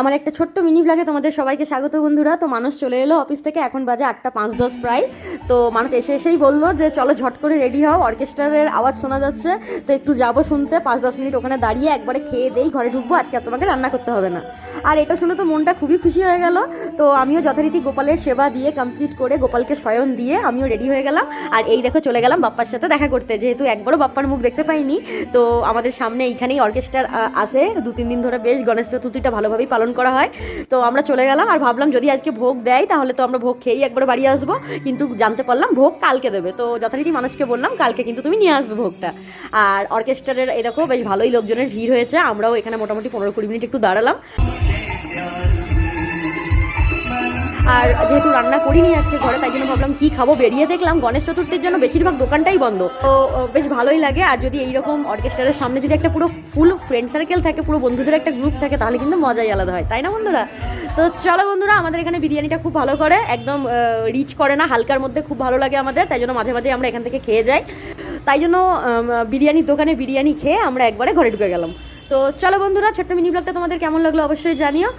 আমার একটা ছোট্ট মিনি ভ্লগে তোমাদের সবাইকে স্বাগত বন্ধুরা। তো মানুষ চলে এলো অফিস থেকে, এখন বাজে আটটা পাঁচ দশ প্রায়। তো মানুষ এসে এসেই বলল যে, চলো ঝট করে রেডি হও অর্কেস্ট্রারের আওয়াজ শোনা যাচ্ছে। তো একটু যাব শুনতে, পাঁচ দশ মিনিট ওখানে দাঁড়িয়ে একবারে খেয়ে দেই, ঘরে ঢুকবো, আজকে আর তোমাকে রান্না করতে হবে না। আর এটা শুনে তো মনটা খুবই খুশি হয়ে গেল। তো আমিও যথারীতি গোপালের সেবা দিয়ে কমপ্লিট করে গোপালকে শয়ন দিয়ে আমিও রেডি হয়ে গেলাম। আর এই দেখো চলে গেলাম বাপ্পার সাথে দেখা করতে। যেহেতু একবারও বাপ্পার মুখ দেখতে পাইনি, তো আমাদের সামনে এইখানেই অর্কেস্ট্রার আসে দু, তিন দিন ধরে বেশ গণেশ চতুর্থীটা ভালোভাবেই পালন করা হয়। তো আমরা চলে গেলাম আর ভাবলাম যদি আজকে ভোগ দেয়, তাহলে তো আমরা ভোগ খেয়েই একবার বাড়ি আসব। কিন্তু জানতে পারলাম ভোগ কালকে দেবে। তো যথারীতি মানুষকে বললাম কালকে কিন্তু তুমি নিয়ে আসবে ভোগটা। আর অর্কেস্ট্রারের দেখো বেশ ভালোই লোকজনের ভিড় হয়েছে। আমরাও এখানে মোটামুটি পনেরো কুড়ি মিনিট একটু দাঁড়ালাম। আর যেহেতু রান্না করিনি আজকে ঘরে, তাই জন্য ভাবলাম কি খাব? বেরিয়ে দেখলাম গণেশ চতুর্থীর জন্য বেশিরভাগ দোকানটাই বন্ধ। তো বেশ ভালোই লাগে। আর যদি এইরকম অর্কেস্ট্রারের সামনে যদি একটা পুরো ফুল ফ্রেন্ড সার্কেল থাকে, পুরো বন্ধুদের একটা গ্রুপ থাকে, তাহলে কিন্তু মজাই আলাদা হয়। তাই না বন্ধুরা? তো চলো বন্ধুরা, আমাদের এখানে বিরিয়ানিটা খুব ভালো করে একদম রিচ করে না, হালকার মধ্যে খুব ভালো লাগে আমাদের, তাই জন্য মাঝে মাঝে আমরা এখান থেকে খেয়ে যাই। তাই জন্য বিরিয়ানির দোকানে বিরিয়ানি খেয়ে আমরা একবারে ঘরে ঢুকে গেলাম। তো চলো বন্ধুরা, ছোট্ট মিনি ব্লগটা তোমাদের কেমন লাগল অবশ্যই জানিও।